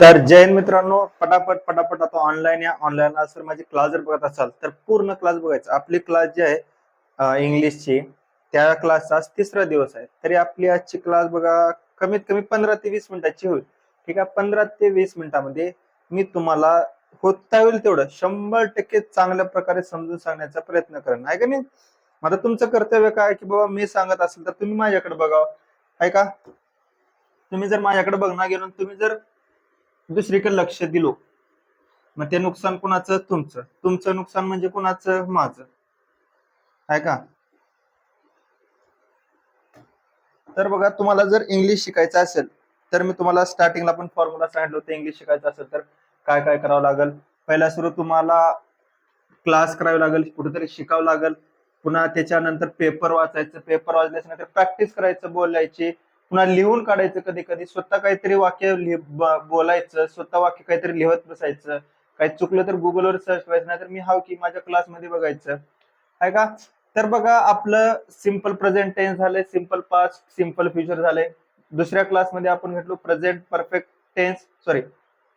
तर जैन मित्रांनो पटापट पटापट आता ऑनलाईन या ऑनलाईन आज तर माझी क्लास जर बघत असाल तर पूर्ण क्लास बघायचा. आपली क्लास जी आहे इंग्लिशची त्या क्लासचा आज तिसरा दिवस आहे. तरी आपली आजची क्लास बघा कमीत कमी पंधरा ते वीस मिनिटाची होईल. ठीक आहे? पंधरा ते वीस मिनिटामध्ये मी तुम्हाला होता होईल तेवढं शंभर टक्के चांगल्या प्रकारे समजून सांगण्याचा प्रयत्न करेन. आहे का नाही? आता तुमचं कर्तव्य काय की बाबा मी सांगत असेल तर तुम्ही माझ्याकडे बघा आहे का? तुम्ही जर माझ्याकडे बघणार गेलो तुम्ही जर दुसरीकडे लक्ष दिलो. मग ते नुकसान कुणाचं? तुमचं. तुमचं नुकसान म्हणजे कुणाचं? माझं. आहे का? तर बघा तुम्हाला जर इंग्लिश शिकायचं असेल तर मी तुम्हाला स्टार्टिंगला पण फॉर्म्युला सांगितलं होतं इंग्लिश शिकायचं असेल तर काय काय करावं लागेल? पहिला सुरू तुम्हाला क्लास करावे लागेल कुठेतरी शिकावं लागेल. पुन्हा त्याच्यानंतर पेपर वाचायचं पेपर वाचल्याच्या नंतर प्रॅक्टिस करायचं बोलायची. पुन्हा लिहून काढायचं कधी कधी. स्वतः काहीतरी वाक्य बोलायचं स्वतः वाक्य काहीतरी लिहत बसायचं. काही चुकलं तर गुगलवर सर्च करायचं नाहीतर मी हाव की माझ्या क्लासमध्ये बघायचं. आहे का? तर बघा आपलं सिंपल प्रेझेंट टेन्स झालंय सिंपल पास्ट सिंपल फ्युचर झालंय. दुसऱ्या क्लासमध्ये आपण घेतलो present perfect tense sorry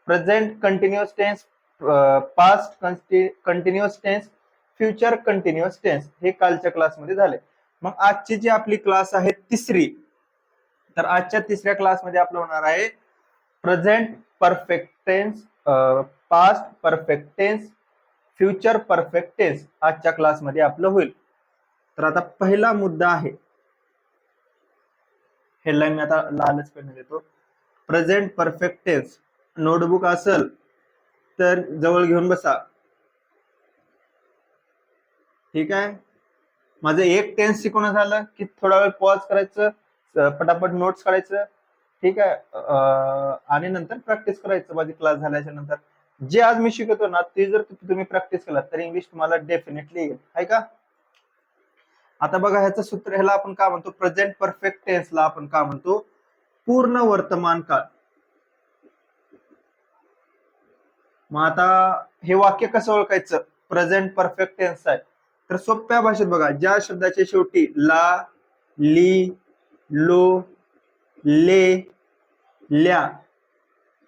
present continuous tense past continuous tense future continuous tense हे कालच्या क्लासमध्ये झाले मग आजची जी आपली क्लास आहे तिसरी तर आजच्या तिसऱ्या क्लासमध्ये आपलं होणार आहे present perfect tense past perfect tense future perfect tense आजच्या क्लासमध्ये आपलं होईल. तर आता पहिला मुद्दा आहे. हेडलाईन मी आता लालच पेन देतो. प्रेझेंट परफेक्ट टेन्स नोटबुक असेल तर जवळ घेऊन बसा. ठीक आहे? माझं एक टेन्स शिकवणं झालं की थोडा वेळ पॉज करायचं. पटापट नोट्स काढायचं. ठीक आहे? आणि नंतर प्रॅक्टिस करायचं. माझी क्लास झाल्याच्यानंतर. जे आज मी शिकवतो ना ते जर तुम्ही प्रॅक्टिस केला तर इंग्लिश तुम्हाला डेफिनेटली येईल. आहे का? आता बघा ह्याचं सूत्र ह्याला आपण का म्हणतो? प्रेझेंट परफेक्ट टेन्सला आपण का म्हणतो? पूर्ण वर्तमान काळ. मग आता हे वाक्य कसं ओळखायचं? प्रेझेंट परफेक्ट टेन्स आहे. तर सोप्या भाषेत बघा ज्या शब्दाच्या शेवटी ला ली लो ले ल्या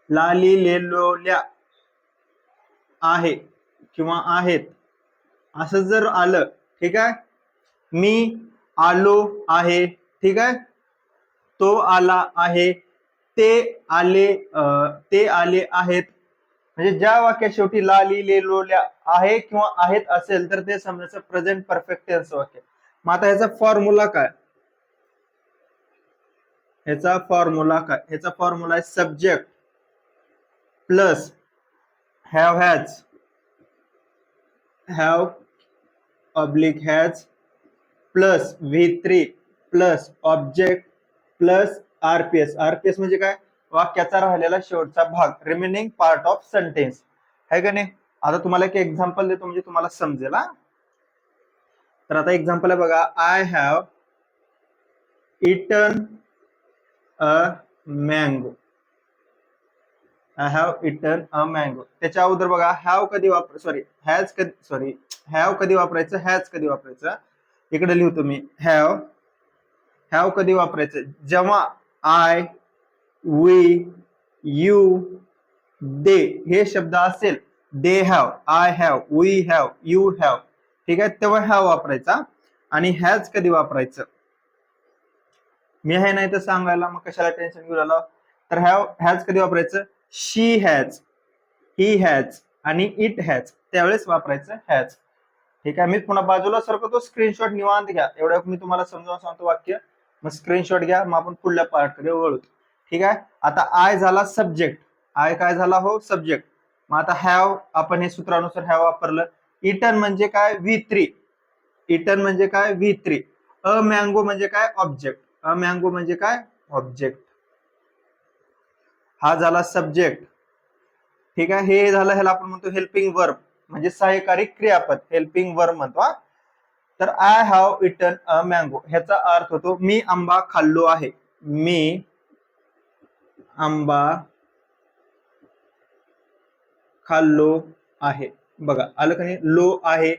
ला ली ले आहे किंवा आहेत. असं जर आलं ठीक आहे? मी आलो आहे ठीक आहे? तो आला आहे ते आले ते आले आहेत. म्हणजे ज्या वाक्या शेवटी ला ली ले आहे किंवा आहेत असेल तर ते समजायचं प्रेझेंट परफेक्ट टेन्स वाक्य. मग आता ह्याचा फॉर्म्युला काय? ह्याचा फॉर्म्युला काय? ह्याचा फॉर्म्युला आहे subject plus have has have oblique has plus V three plus object plus RPS RPS म्हणजे काय? वाक्याचा राहिलेला शेवटचा भाग रिमेनिंग पार्ट ऑफ सेंटेन्स आहे का नाही? आता तुम्हाला एक एक्झाम्पल देतो म्हणजे तुम्हाला समजेल हा? तर आता एक्झाम्पल आहे बघा I have eaten a mango I have eaten a mango त्याच्या अगोदर बघा हॅव कधी वापर सॉरी हॅज कधी सॉरी हॅव कधी वापरायचं हॅज कधी वापरायचं? इकडे लिहतो मी हॅव हॅव कधी वापरायचं? जेव्हा आय वी यू दे हे शब्द असेल they have I have we have you have ठीक आहे? तेव्हा हॅव वापरायचा आणि हॅज कधी वापरायचं? मी हे नाही तर सांगायला मग कशाला टेन्शन घेऊ आलो तर ह्या हॅज कधी वापरायचं? शी हॅज ही हॅज आणि इट हॅज त्यावेळेस वापरायचं हॅज ठीक आहे मी पुन्हा बाजूला सरकतो स्क्रीनशॉट निवांत घ्या. एवढं मी तुम्हाला समजावून सांगतो वाक्य. मग स्क्रीनशॉट घ्या. मग आपण पुढल्या पार्टकडे वळू ठीक आहे? आता आय झाला सब्जेक्ट आय काय झाला? हो सब्जेक्ट मग आता हॅव आपण हे सूत्रानुसार हॅव वापरलं. इटन म्हणजे काय? व्ही थ्री इटन म्हणजे काय? व्ही थ्री अ मँगो म्हणजे काय? ऑब्जेक्ट मँगो म्हणजे काय? ऑब्जेक्ट हा झाला सब्जेक्ट ठीक आहे? हे झालं ह्याला आपण म्हणतो हेल्पिंग वर्ब म्हणजे सहाय्यकारी क्रियापद. हेल्पिंग वर्ब म्हणतो हा. तर I have eaten a mango ह्याचा अर्थ होतो मी आंबा खाल्लो आहे. मी आंबा खाल्लो आहे. बघा आलं का नाही? लो आहे.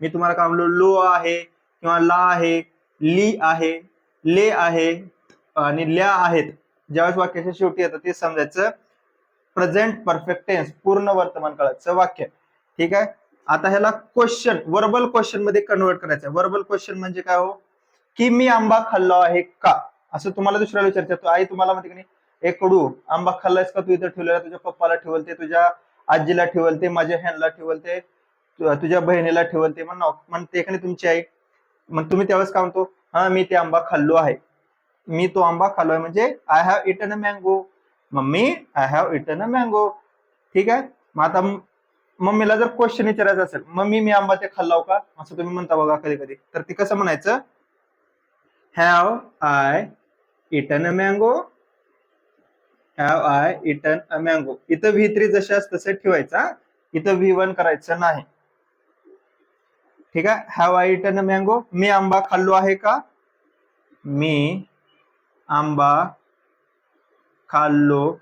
मी तुम्हाला काय म्हणलो? लो आहे किंवा ला आहे ली आहे. ले आहे आणि ल्या आहेत. ज्यावेळेस वाक्याच्या शेवटी येतं ते समजायचं. प्रेझेंट परफेक्ट टेन्स पूर्ण वर्तमान काळाचं वाक्य. ठीक आहे? आता ह्याला क्वेश्चन वर्बल क्वेश्चनमध्ये कन्वर्ट करायचं वर्बल क्वेश्चन म्हणजे काय हो? की मी आंबा खाल्लो आहे का? असं तुम्हाला दुसऱ्याला विचारतो. आई तुम्हाला म्हणते की नाही कडू आंबा खाल्लायस का तू इथं ठेवलेला? तुझ्या पप्पाला ठेवलते तुझ्या आजीला ठेवलते माझ्या ह्यांना ठेवलते ते तुझ्या बहिणीला ठेवलते मग म्हणते का नाही तुमची आई. मग तुम्ही त्यावेळेस काय म्हणतो? हा मी ते आंबा खाल्लो आहे. मी तो आंबा खाल्लो आहे म्हणजे I have eaten a mango mummy I have eaten a mango ठीक आहे? मग आता मम्मीला जर क्वेश्चन विचारायचं असेल मम्मी मी आंबा ते खाल्लाव हो का? असं तुम्ही म्हणता बघा कधी कधी तर ते कसं म्हणायचं? Have I eaten a mango have I eaten a mango इथं व्ही थ्री जशाच तसं ठेवायचा इथं व्ही वन करायचं नाही. ठीक आहे? Have I eaten a mango मी आंबा खाल्लो आहे का? मी आंबा खाल्लो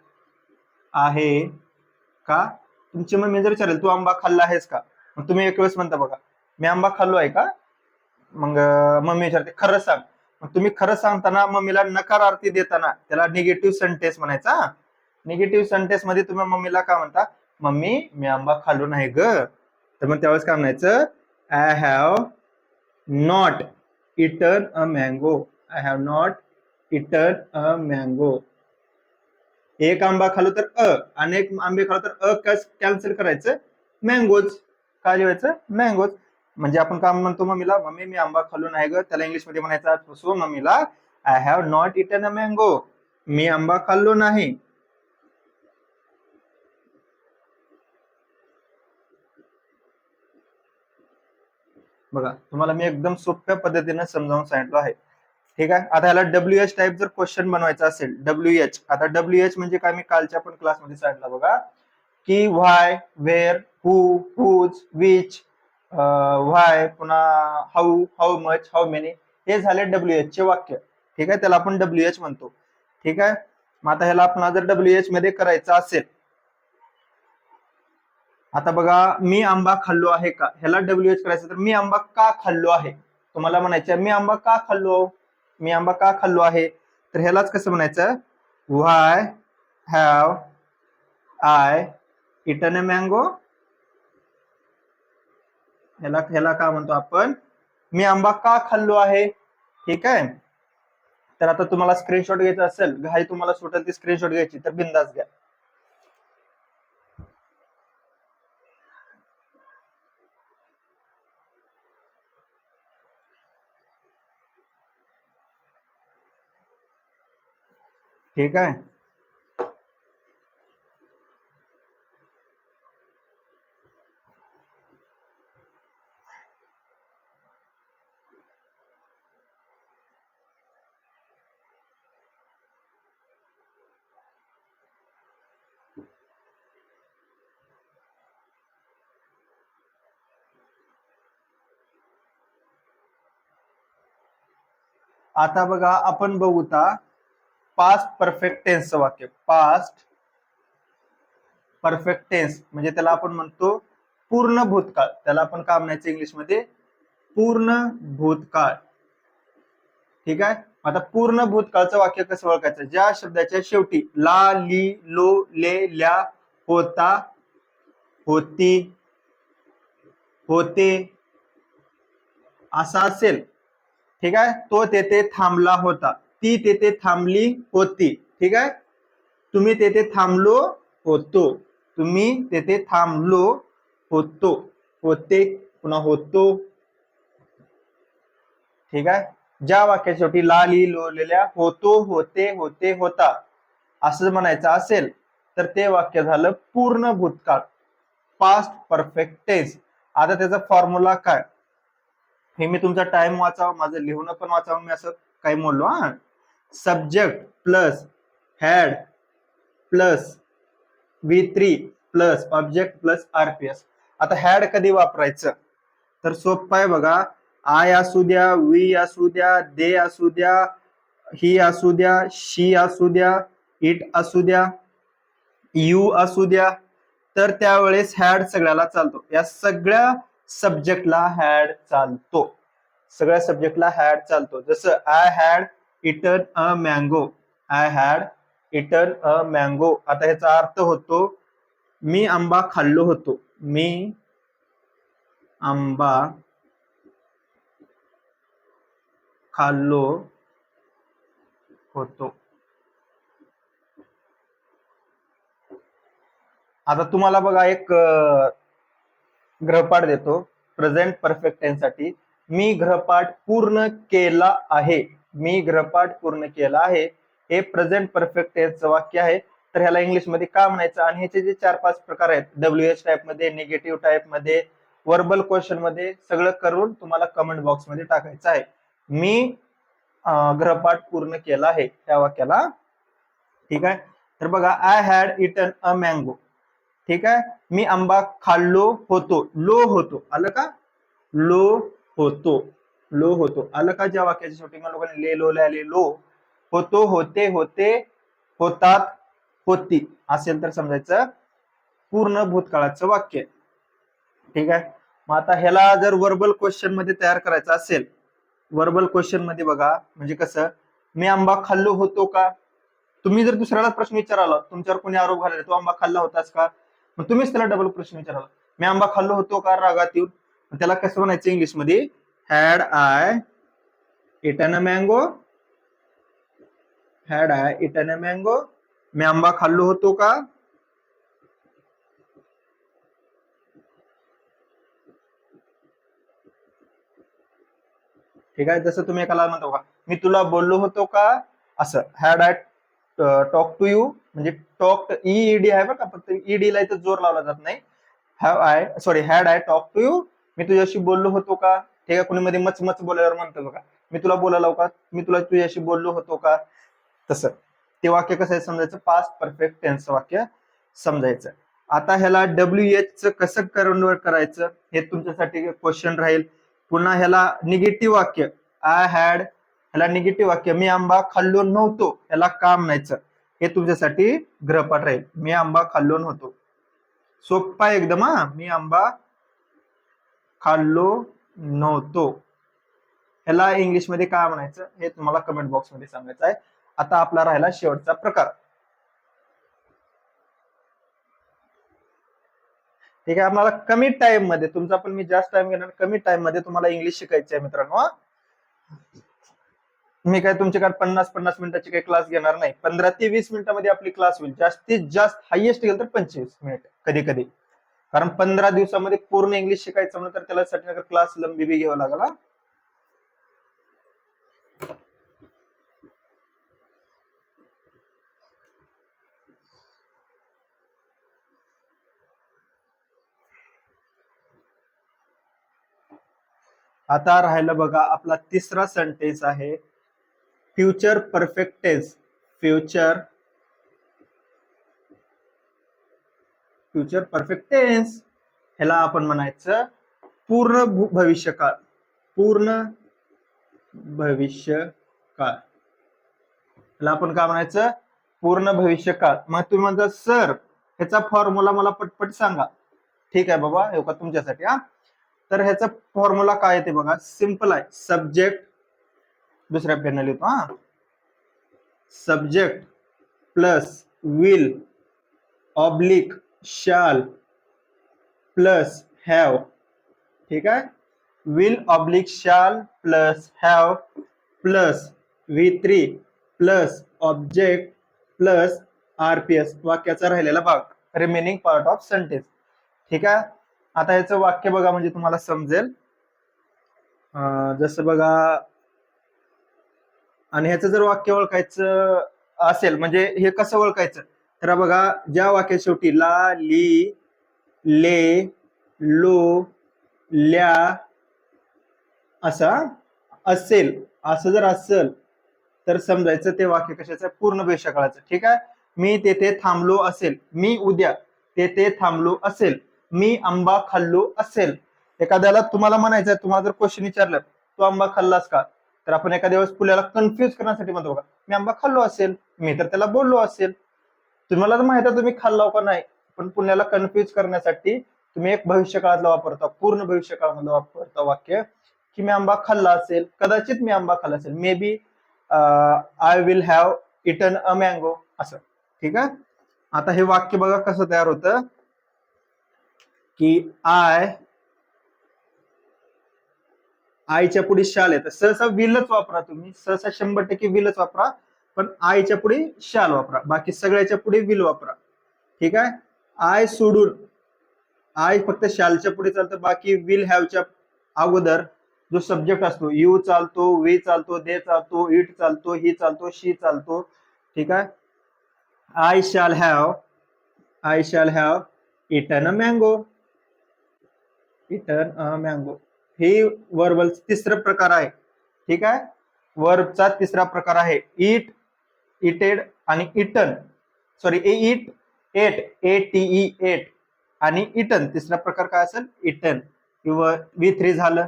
आहे का? तुमची मम्मी जर विचारेल तू आंबा खाल्ला आहेस का? मग तुम्ही एक वेळेस म्हणता बघा मी आंबा खाल्लो आहे का? मग मम्मी विचारते खरं सांग. मग तुम्ही खरं सांगताना मम्मीला नकारार्थी देताना त्याला निगेटिव्ह सेंटेन्स म्हणायचा निगेटिव्ह सेंटेन्समध्ये तुम्ही मम्मीला काय म्हणता मम्मी मी आंबा खाल्लो नाही ग. तर मग त्यावेळेस काय म्हणायचं? I have not eaten a mango I have not eaten a mango एक आंबा खालो तर अ अनेक आंबे खालो तर अ कस कॅन्सल करायचं? मँगोज काय जेवायचं? मँगोज म्हणजे आपण काय म्हणतो मम्मीला मम्मी मी आंबा खाल्लो नाही ग. त्याला इंग्लिशमध्ये म्हणायचं सो मम्मीला I have not eaten a mango मी आंबा खाल्लो नाही. बघा तुम्हाला मी एकदम सोप्या पद्धतीने समजावून सांगितलं आहे. ठीक आहे? आता याला डब्ल्यू एच टाईप जर क्वेश्चन बनवायचा असेल डब्ल्यू एच आता डब्ल्यू एच म्हणजे काय? मी कालच्या पण क्लासमध्ये सांगितलं बघा की why where who whose which why पुन्हा how how much how many हे झाले डब्ल्यू एच चे वाक्य. ठीक आहे? त्याला आपण डब्ल्यू एच म्हणतो. ठीक आहे? मग आता ह्याला आपण जर डब्ल्यू एच मध्ये करायचं असेल आता बघा मी आंबा खाल्लो आहे का? ह्याला डब्ल्यू एच करायचं तर मी आंबा का खाल्लो आहे? तुम्हाला म्हणायचं मी आंबा का खाल्लो? मी आंबा का खाल्लो आहे? तर ह्यालाच कसं म्हणायचं? Why have I eaten a mango ह्याला ह्याला काय म्हणतो आपण? मी आंबा का खाल्लो आहे? ठीक आहे? तर आता तुम्हाला स्क्रीनशॉट घ्यायचा असेल घाई तुम्हाला सुटेल ती स्क्रीनशॉट घ्यायची तर बिंदास घ्या. ठीक है? आता बघा आपण बघूता पास्ट परफेक्ट टेन्सचं वाक्य. पास्ट परफेक्ट टेन्स म्हणजे त्याला आपण म्हणतो पूर्ण भूतकाळ. त्याला आपण काय म्हणायचं इंग्लिशमध्ये? पूर्ण भूतकाळ. ठीक आहे? आता पूर्ण भूतकाळचं वाक्य कसं ओळखायचं? ज्या शब्दाच्या शेवटी ला ली लो ले ल्या होता होती होते असा असेल. ठीक आहे? तो तेथे थांबला होता. ती तेथे थांबली होती. ठीक आहे? तुम्ही तेथे थांबलो होतो. तुम्ही तेथे थांबलो होतो. होते पुन्हा होतो. ठीक आहे? ज्या वाक्याच्या शेवटी ला ली लोलेल्या होतो होते होते होता असं म्हणायचं असेल तर ते वाक्य झालं पूर्ण भूतकाळ. पास्ट परफेक्ट टेन्स आता त्याचा फॉर्म्युला काय? हे मी तुमचा टाइम वाचावा माझं लिहून पण वाचावं मी असं काही बोललो हा? Subject plus had plus V three plus object plus RPS आता हॅड कधी वापरायचं? तर सोपं आहे बघा. आय असू द्या वी असू द्या दे असू द्या ही असू द्या शी असू द्या इट असू द्या यू असू द्या. तर त्यावेळेस हॅड सगळ्याला चालतो. या सगळ्या सब्जेक्टला हॅड चालतो. सगळ्या सब्जेक्टला हॅड चालतो. जसं I had eaten a mango. I had eaten a mango. आता ह्याचा अर्थ होतो मी आंबा खाल्लो होतो. मी आंबा खाल्लो होतो. आता तुम्हाला बघा एक ग्रहपाठ देतो. प्रेझेंट परफेक्टसाठी. मी ग्रहपाठ पूर्ण केला आहे. मी ग्रहपाठ पूर्ण केला आहे हे प्रेझेंट परफेक्ट टेन्सचं वाक्य आहे. तर ह्याला इंग्लिशमध्ये म्हणायचं? आणि ह्याचे जे चार पाच प्रकार आहेत डब्ल्यू एच टाईपमध्ये निगेटिव्ह टाईपमध्ये वर्बल क्वेश्चनमध्ये सगळं करून तुम्हाला कमेंट बॉक्समध्ये टाकायचं आहे. मी ग्रहपाठ पूर्ण केला आहे त्या वाक्याला. ठीक आहे? तर बघा I had eaten a mango ठीक आहे? मी आंबा खाल्लो होतो. लो होतो. आलं का? लो होतो. लो होतो. आलं का ज्या वाक्याच्या शेवटी मग लोकांनी ले लो ले लो होतो होते होते होतात होती. असेल तर समजायचं पूर्ण भूतकाळाचं वाक्य. ठीक आहे? मग आता ह्याला जर वर्बल क्वेश्चनमध्ये तयार करायचं असेल वर्बल क्वेश्चनमध्ये बघा म्हणजे कसं? मी आंबा खाल्लो होतो का? तुम्ही जर दुसऱ्याला प्रश्न विचाराला तुमच्यावर कोणी आरोप घालायला तू आंबा खाल्ला होतास का? मग तुम्हीच त्याला डबल प्रश्न विचाराला. मी आंबा खाल्लो होतो का? रागात येऊन. त्याला कसं म्हणायचं English had had I eaten mango? Mango had I a mango? Mango मी आंबा खाल्लो होतो का? ठीक आहे जसं तुम्ही एकाला म्हणतो का मी तुला बोललो होतो का? असं had I talk to you म्हणजे टॉक ईडी आहे बरं का फक्त ईडी ला इथं जोर लावला जात नाही. Have I sorry had I talk to you मी तुझ्याशी बोललो होतो का? ठीक आहे? कुणीमध्ये मच मच बोलायवर म्हणतो बघा. मी तुला बोलायला का मी तुला तुझ्याशी बोललो होतो का? तसं. ते वाक्य कसं आहे समजायचं? पास्ट परफेक्ट टेन्स वाक्य समजायचं. आता ह्याला डब्ल्यू एच च कसं कन्वर्ट करायचं? हे तुमच्यासाठी क्वेश्चन राहील. पुन्हा ह्याला निगेटिव्ह वाक्य. आय हॅड ह्याला निगेटिव्ह वाक्य. मी आंबा खाल्लो नव्हतो. ह्याला काम म्हणायचं हे तुमच्यासाठी ग्रहपाठ राहील. मी आंबा खाल्लो नव्हतो. सोप्पा एकदम हा. मी आंबा खाल्लो नव्हतो. ह्याला इंग्लिशमध्ये काय म्हणायचं? हे तुम्हाला कमेंट बॉक्समध्ये सांगायचं आहे. आता आपला राहिला शेवटचा प्रकार. ठीक आहे आम्हाला कमी टाइममध्ये तुमचा पण मी जास्त टाइम घेणार कमी टाइममध्ये तुम्हाला इंग्लिश शिकायचं आहे मित्रांनो मी काय तुमच्याकडे पन्नास पन्नास मिनिटाची काही क्लास घेणार नाही. पंधरा ते वीस मिनिटामध्ये आपली क्लास होईल. जास्तीत जास्त हायएस्ट गेलं तर पंचवीस मिनिट कधी कधी कारण पंधरा दिवसामध्ये पूर्ण इंग्लिश शिकायचं म्हणलं तर त्याला साठी क्लास लंबी बी घ्यावा लागला आता राहिलं बघा आपला तिसरा सेंटेन्स आहे future perfect tense future future perfect tense ह्याला आपण म्हणायचं पूर्ण भविष्यकाळ. पूर्ण भविष्यकाळ. ह्याला आपण काय म्हणायचं? पूर्ण भविष्यकाळ. मग तुम्ही म्हणता सर ह्याचा फॉर्म्युला मला पटपट सांगा. ठीक आहे बाबा हे का तुमच्यासाठी हा. तर ह्याचा फॉर्म्युला काय ते बघा. सिंपल आहे. सब्जेक्ट दुसऱ्या पेनला लिहितो हा. Subject plus will oblique shall plus have ठीक आहे? Will oblique shall plus have plus V three plus object plus R P S वाक्याचा राहिलेला भाग रिमेनिंग पार्ट ऑफ सेंटेन्स ठीक आहे? आता याचं वाक्य बघा म्हणजे तुम्हाला समजेल. जसं बघा आणि ह्याचं जर वाक्य ओळखायचं असेल म्हणजे हे कसं ओळखायचं? तर बघा ज्या वाक्या शेवटी ला ली ले लो ल्या असा असेल असं जर असेल तर समजायचं ते वाक्य कशाचं? पूर्ण बेशकाळाचं. ठीक आहे? मी तेथे थांबलो असेल. मी उद्या तेथे थांबलो असेल. मी आंबा खाल्लो असेल. एखाद्याला तुम्हाला म्हणायचं आहे तुम्हाला जर क्वेश्चन विचारलं तू आंबा खाल्लास का? तर आपण एखाद्या वेळेस पुण्याला कन्फ्युज करण्यासाठी म्हणतो बघा मी आंबा खाल्लो असेल. मी तर त्याला बोललो असेल. तुम्हाला तर माहिती आहे तुम्ही खाल्ला का नाही पण पुण्याला कन्फ्युज करण्यासाठी तुम्ही एक भविष्यकाळातला वापरता पूर्ण भविष्यकाळामधलं वापरता वाक्य की मी आंबा खाल्ला असेल कदाचित मी आंबा खाल्ला असेल maybe I will have eaten a mango असं. ठीक आहे? आता हे वाक्य बघा कसं तयार होतं. की आय आईच्या पुढे शाल येत सहसा विलच वापरा तुम्ही. सहसा शंभर टक्के विलच वापरा. पण आईच्या पुढे शाल वापरा. बाकी सगळ्याच्या पुढे विल वापरा. ठीक आहे? आय सोडून. आय फक्त शालच्या पुढे चालतं बाकी विल हॅवच्या अगोदर जो सब्जेक्ट असतो यू चालतो वी चालतो दे चालतो इट चालतो ही चालतो शी चालतो. ठीक आहे? I shall have I shall have eaten a mango. Eaten a mango. हे वर्बल तिसरा प्रकार आहे. ठीक आहे? वर्बचा तिसरा प्रकार आहे. इट इटेड आणि eaten. Sorry A eat ate A T E ate आणि इटन तिसरा प्रकार काय असेल? इटन. किंवा वी थ्री झालं.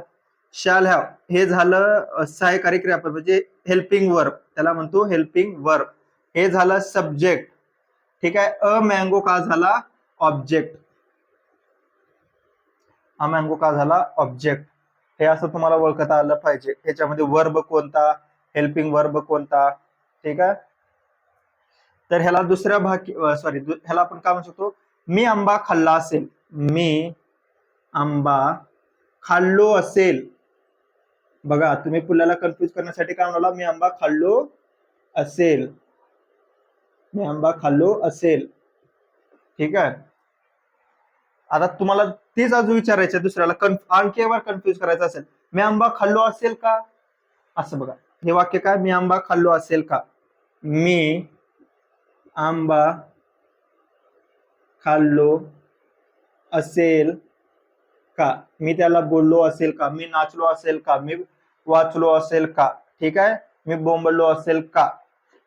शाल हॅव हे झालं अ, सहाय्यकारी क्रियापद म्हणजे हेल्पिंग वर्ब त्याला म्हणतो हेल्पिंग वर्ब हे झालं सब्जेक्ट ठीक आहे? अ मँगो का झाला? ऑब्जेक्ट अ मँगो का झाला? ऑब्जेक्ट हे असं तुम्हाला ओळखता आलं पाहिजे. ह्याच्यामध्ये वर्ब कोणता? हेल्पिंग वर्ब कोणता? ठीक आहे? तर ह्याला दुसऱ्या भाग सॉरी ह्याला आपण काय म्हणू शकतो? मी आंबा खाल्ला असेल. मी आंबा खाल्लो असेल. बघा तुम्ही पुलाला कन्फ्युज करण्यासाठी काय म्हणाला? मी आंबा खाल्लो असेल. मी आंबा खाल्लो असेल. ठीक आहे? आता तुम्हाला तेच अजून विचारायचं आहे दुसऱ्याला. कन्फ आणखीवर कन्फ्युज करायचं असेल. मी आंबा खाल्लो असेल का? असं बघा. हे वाक्य काय? मी आंबा खाल्लो असेल का? मी आंबा खाल्लो असेल का? मी त्याला बोललो असेल का? मी नाचलो असेल का? मी वाचलो असेल का? ठीक आहे? मी बोंबलो असेल का?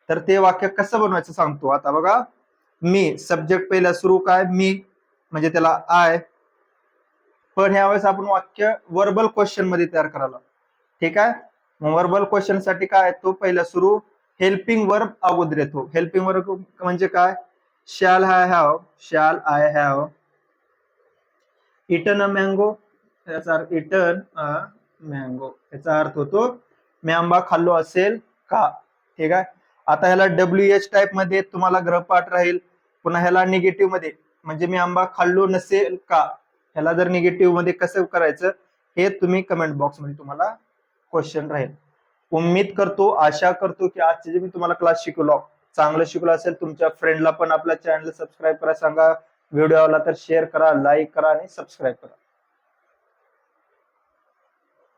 तर ते वाक्य कसं बनवायचं सांगतो. आता बघा मी सब्जेक्ट पहिला सुरू काय? मी म्हणजे त्याला आय पण ह्यावेळेस आपण वाक्य वर्बल क्वेश्चनमध्ये तयार करायला. ठीक आहे? वर्बल क्वेश्चनसाठी काय तो पहिला सुरू हेल्पिंग वर्ब अगोदर येतो. हेल्पिंग वर्ब म्हणजे काय? Shall I have shall I have eaten a mango याचा अर्थ इटन अ मँगो याचा अर्थ होतो मी आंबा खाल्लो असेल का? ठीक आहे आता ह्याला डब्ल्यू एच टाईपमध्ये तुम्हाला ग्रहपाठ राहील. पुन्हा ह्याला निगेटिव्हमध्ये. म्हणजे मी आंबा खाल्लो नसेल का? ह्याला जर निगेटिव्हमध्ये कसं करायचं? हे तुम्ही कमेंट बॉक्समध्ये तुम्हाला क्वेश्चन राहील. उम्मीद करतो आशा करतो की आजचे जे मी तुम्हाला क्लास शिकवलो चांगलं शिकलो असेल तुमच्या फ्रेंडला पण आपल्या चॅनल सबस्क्राईब करा सांगा. व्हिडिओ आवडला तर शेअर करा लाईक करा आणि सबस्क्राईब करा.